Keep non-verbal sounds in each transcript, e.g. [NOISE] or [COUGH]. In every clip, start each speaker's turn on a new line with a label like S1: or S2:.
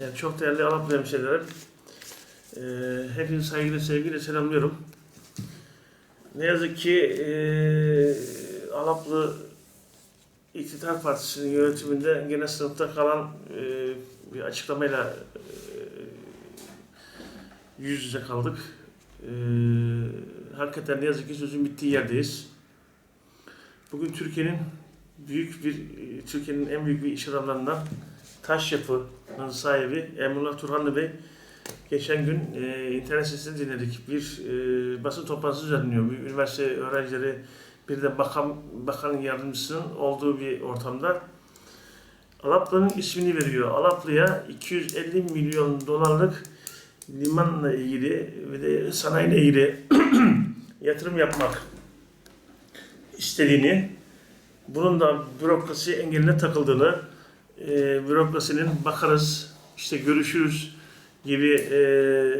S1: Yani çok değerli Alaplı hemşehrilerim. Ee, hepinizi saygıyla sevgiyle selamlıyorum. Ne yazık ki ee, Alaplı İktidar Partisi'nin yönetiminde gene sınıfta kalan ee, bir açıklamayla ee, yüz yüze kaldık. Ee, hakikaten ne yazık ki sözün bittiği yerdeyiz. Bugün Türkiye'nin büyük bir Türkiye'nin en büyük bir iş adamlarından Taş Yapı'nın sahibi Emrullah Turhanlı Bey geçen gün e, internet sitesinde dinledik. Bir e, basın toplantısı düzenliyor. Bir üniversite öğrencileri bir de bakan, bakan yardımcısının olduğu bir ortamda Alaplı'nın ismini veriyor. Alaplı'ya 250 milyon dolarlık limanla ilgili ve de sanayiyle ilgili [CLEARS THROAT] yatırım yapmak istediğini, bunun da bürokrasi engeline takıldığını, e, bürokrasinin bakarız, işte görüşürüz gibi e,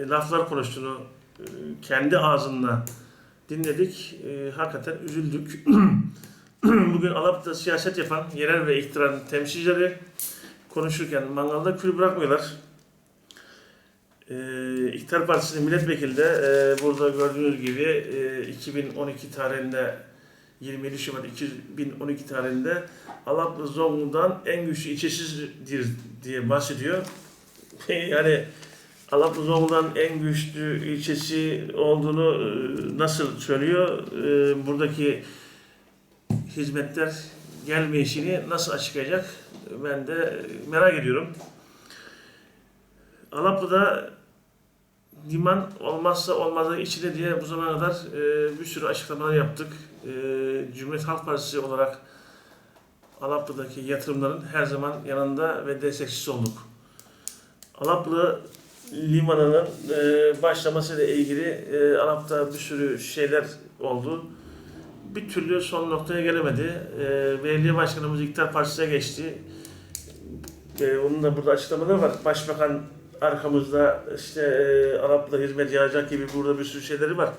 S1: laflar konuştuğunu e, kendi ağzından dinledik. E, hakikaten üzüldük. [CLEARS THROAT] Bugün Alap'ta siyaset yapan yerel ve iktidarın temsilcileri konuşurken mangalda kül bırakmıyorlar. E, İktidar Partisi'nin milletvekili de e, burada gördüğünüz gibi e, 2012 tarihinde 27 Şubat 2012 tarihinde Alaplı Zonguldak'ın en güçlü ilçesidir diye bahsediyor. [LAUGHS] yani Alaplı Zonguldak'ın en güçlü ilçesi olduğunu e, nasıl söylüyor? E, Buradaki hizmetler gelmeyişini nasıl açıklayacak? Ben de merak ediyorum. Alaplı'da liman olmazsa olmazı içinde diye bu zamana kadar e, bir sürü açıklamalar yaptık. E, Cumhuriyet Halk Partisi olarak Alaplı'daki yatırımların her zaman yanında ve destekçisi olduk. Alaplı limanının e, başlamasıyla ilgili e, Alap'ta bir sürü şeyler oldu. Bir türlü son noktaya gelemedi. E, belediye başkanımız İktidar Partisi'ne geçti. E, onun da burada açıklamaları var. Başbakan arkamızda işte e, Arap'la hizmet yayacak gibi burada bir sürü şeyleri var.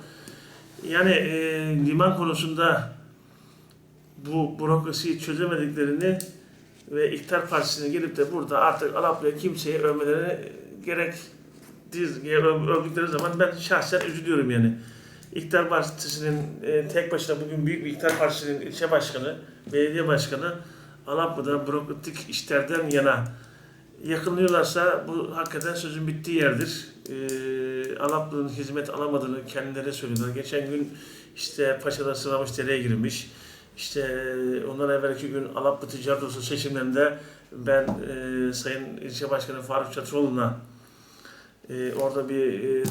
S1: Yani e, liman konusunda bu bürokrasiyi çözemediklerini ve İktidar Partisi'ne gelip de burada artık Arap'la kimseye övmelerine gerek övdükleri zaman ben şahsen üzülüyorum yani. İktidar Partisi'nin e, tek başına bugün büyük bir İktidar Partisi'nin ilçe başkanı, belediye başkanı Alaplı'da bürokratik işlerden yana yakınlıyorlarsa bu hakikaten sözün bittiği yerdir. Ee, Alaplı'nın hizmet alamadığını kendileri söylüyorlar. Geçen gün işte Paşa'da sıramış dereye girmiş. İşte ondan evvelki gün Alaplı Ticaret Odası seçimlerinde ben e, Sayın İlçe Başkanı Faruk Çatıroğlu'na e, orada bir e,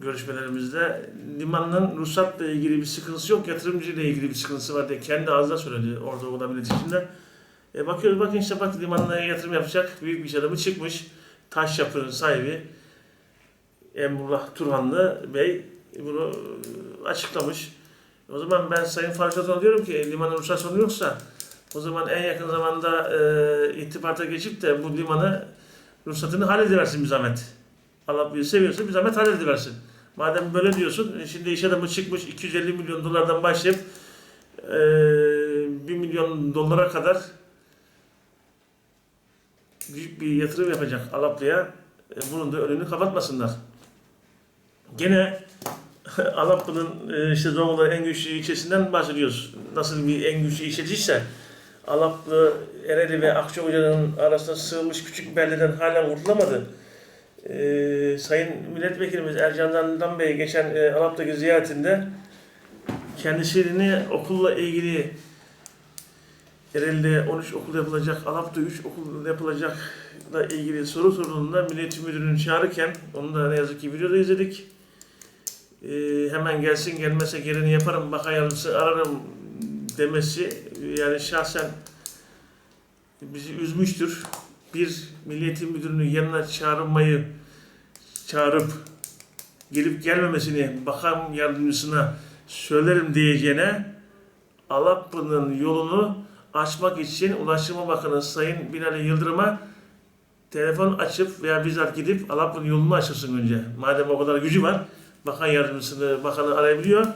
S1: görüşmelerimizde limanın ruhsatla ilgili bir sıkıntısı yok, yatırımcı ile ilgili bir sıkıntısı var diye kendi ağzıyla söyledi orada olan iletişimde. E bakıyoruz bakın işte bak limanına yatırım yapacak büyük bir iş adamı çıkmış. Taş yapının sahibi Emrullah Turhanlı Bey bunu e, açıklamış. O zaman ben Sayın Faruk diyorum ki limanın ruhsat sorunu yoksa o zaman en yakın zamanda e, irtibata geçip de bu limanı ruhsatını hallediversin bir zahmet. Allah bir seviyorsa bir zahmet hallediversin. Madem böyle diyorsun, e, şimdi iş adamı çıkmış 250 milyon dolardan başlayıp e, 1 milyon dolara kadar büyük bir yatırım yapacak Alaplı'ya. E, bunun da önünü kapatmasınlar. Gene [LAUGHS] Alaplı'nın e, işte Zonguldak en güçlü ilçesinden bahsediyoruz. Nasıl bir en güçlü ilçesiyse Alaplı, Ereğli ve Akçakoca'nın arasında sığmış küçük beldeden hala kurtulamadı. E, Sayın Milletvekilimiz Ercan Dandan Bey geçen e, Alap'taki ziyaretinde kendisini okulla ilgili Ereğli'de 13 okul yapılacak, Alap'ta 3 okul yapılacakla ilgili soru sorduğunda Millet Müdürü'nü çağırırken, onu da ne yazık ki videoda izledik. Ee, hemen gelsin gelmese gereğini yaparım, bakan yardımcısı ararım demesi yani şahsen bizi üzmüştür. Bir Milliyetin Müdürü'nün yanına çağırmayı çağırıp gelip gelmemesini bakan yardımcısına söylerim diyeceğine Alaplı'nın yolunu açmak için Ulaştırma Bakanı Sayın Binali Yıldırım'a telefon açıp veya bizzat gidip Alaplı'nın yolunu açılsın önce. Madem o kadar gücü var, bakan yardımcısını, bakanı arayabiliyor.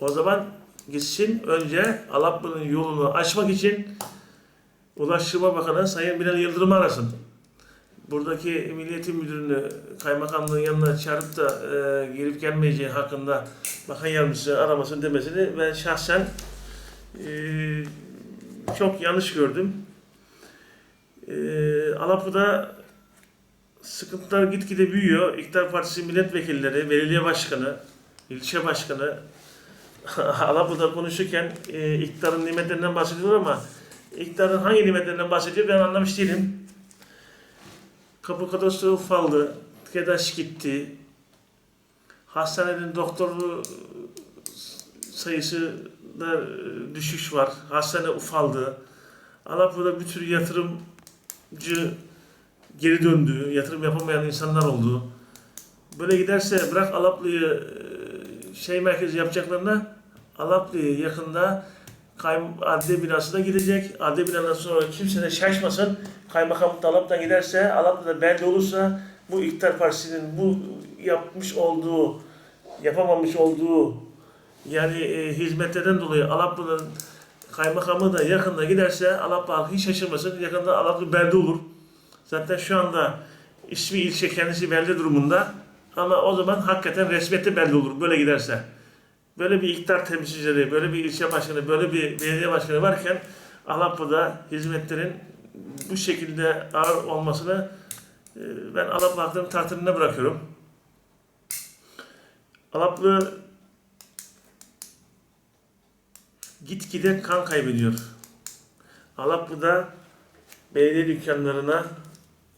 S1: O zaman gitsin önce Alaplı'nın yolunu açmak için Ulaştırma Bakanı Sayın Binali Yıldırım'ı arasın. buradaki Milliyetin Müdürünü kaymakamlığın yanına çağırıp da e, gelip gelmeyeceği hakkında bakan yardımcısı aramasını demesini ben şahsen e, çok yanlış gördüm. E, Alapı'da sıkıntılar gitgide büyüyor. İktidar Partisi milletvekilleri, belediye başkanı, ilçe başkanı [LAUGHS] Alapı'da konuşurken e, iktidarın nimetlerinden bahsediyor ama iktidarın hangi nimetlerinden bahsediyor ben anlamış değilim. Kapı kadastro ufaldı, TEDAŞ gitti, hastanenin doktoru sayısı da e, düşüş var, hastane ufaldı. Alapı'da bir tür yatırımcı geri döndü, yatırım yapamayan insanlar oldu. Böyle giderse bırak Alaplı'yı e, şey merkezi yapacaklarına Alaplı'yı yakında kaym adliye binası da gidecek. Adliye binasından sonra kimse de şaşmasın. Kaymakam da Alap'tan giderse, Alap'ta belli olursa bu iktidar partisinin bu yapmış olduğu, yapamamış olduğu yani e, hizmetlerden dolayı Alaplı'nın kaymakamı da yakında giderse Alaplı halkı hiç şaşırmasın. Yakında Alaplı belde olur. Zaten şu anda ismi ilçe kendisi belde durumunda. Ama o zaman hakikaten resmiyette belli olur böyle giderse. Böyle bir iktidar temsilcileri, böyle bir ilçe başkanı, böyle bir belediye başkanı varken Alaplı'da hizmetlerin bu şekilde ağır olmasını e, ben Alaplı halkının takdirine bırakıyorum. Alaplı gitgide kan kaybediyor. Alaplı'da belediye dükkanlarına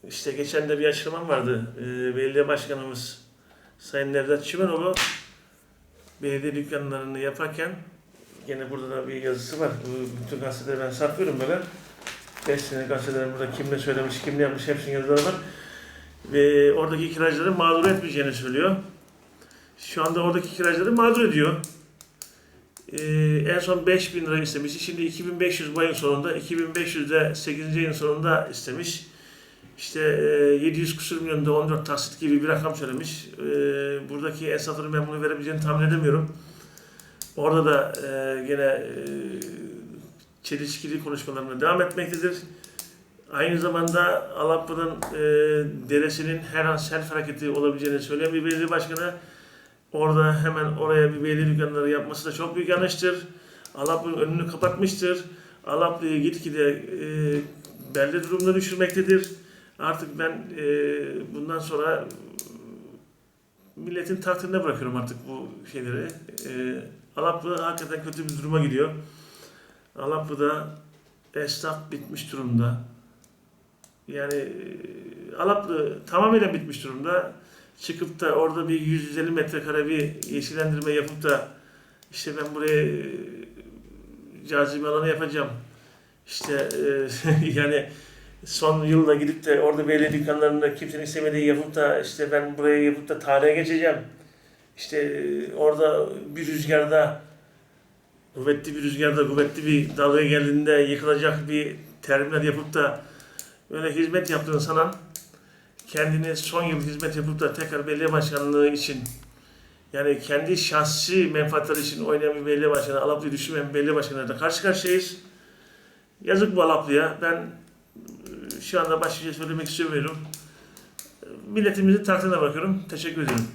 S1: işte geçen de bir açıklamam vardı. Ee, belediye başkanımız Sayın Nevzat Çimenoğlu belediye dükkanlarını yaparken gene burada da bir yazısı var. Bütün gazeteleri ben saklıyorum böyle. 5 sene gazetelerim burada kim ne söylemiş, kim ne yapmış hepsinin yazıları var. Ve oradaki kiracıları mağdur etmeyeceğini söylüyor. Şu anda oradaki kiracıları mağdur ediyor. Ee, en son 5000 lira istemişti. Şimdi 2500 bu ayın sonunda, 2500 de 8. ayın sonunda istemiş. İşte e, 700 küsur milyonda 14 taksit gibi bir rakam söylemiş. E, buradaki esnafların ben bunu verebileceğini tahmin edemiyorum. Orada da e, gene e, çelişkili konuşmalarına devam etmektedir. Aynı zamanda Alapı'nın e, deresinin her an sel hareketi olabileceğini söyleyen bir belediye başkanı orada hemen oraya bir belediye dükkanları yapması da çok büyük yanlıştır. Alapı'nın önünü kapatmıştır. Alaplı'yı gitgide e, belde durumuna düşürmektedir. Artık ben e, bundan sonra milletin takdirine bırakıyorum artık bu şeyleri. E, Alaplı hakikaten kötü bir duruma gidiyor. Alaplı'da esnaf bitmiş durumda. Yani e, Alaplı tamamen bitmiş durumda. Çıkıp da orada bir 150 metrekare bir yeşillendirme yapıp da işte ben buraya e, cazibe alanı yapacağım. İşte e, [LAUGHS] yani son yılda gidip de orada belediye dükkanlarında kimsenin istemediği yapıp da işte ben buraya yapıp da tarihe geçeceğim. İşte e, orada bir rüzgarda kuvvetli bir rüzgarda kuvvetli bir dalga geldiğinde yıkılacak bir terminal yapıp da böyle hizmet yaptığını sanan kendini son yıl hizmet yapıp da tekrar belediye başkanlığı için yani kendi şahsi menfaatleri için oynayan bir belediye başkanı, Alaplı'yı düşünmeyen bir belediye başkanıyla karşı karşıyayız. Yazık bu Alaplı'ya. Ben e, şu anda bir şey söylemek istemiyorum. Milletimizin takdirine bakıyorum. Teşekkür ederim.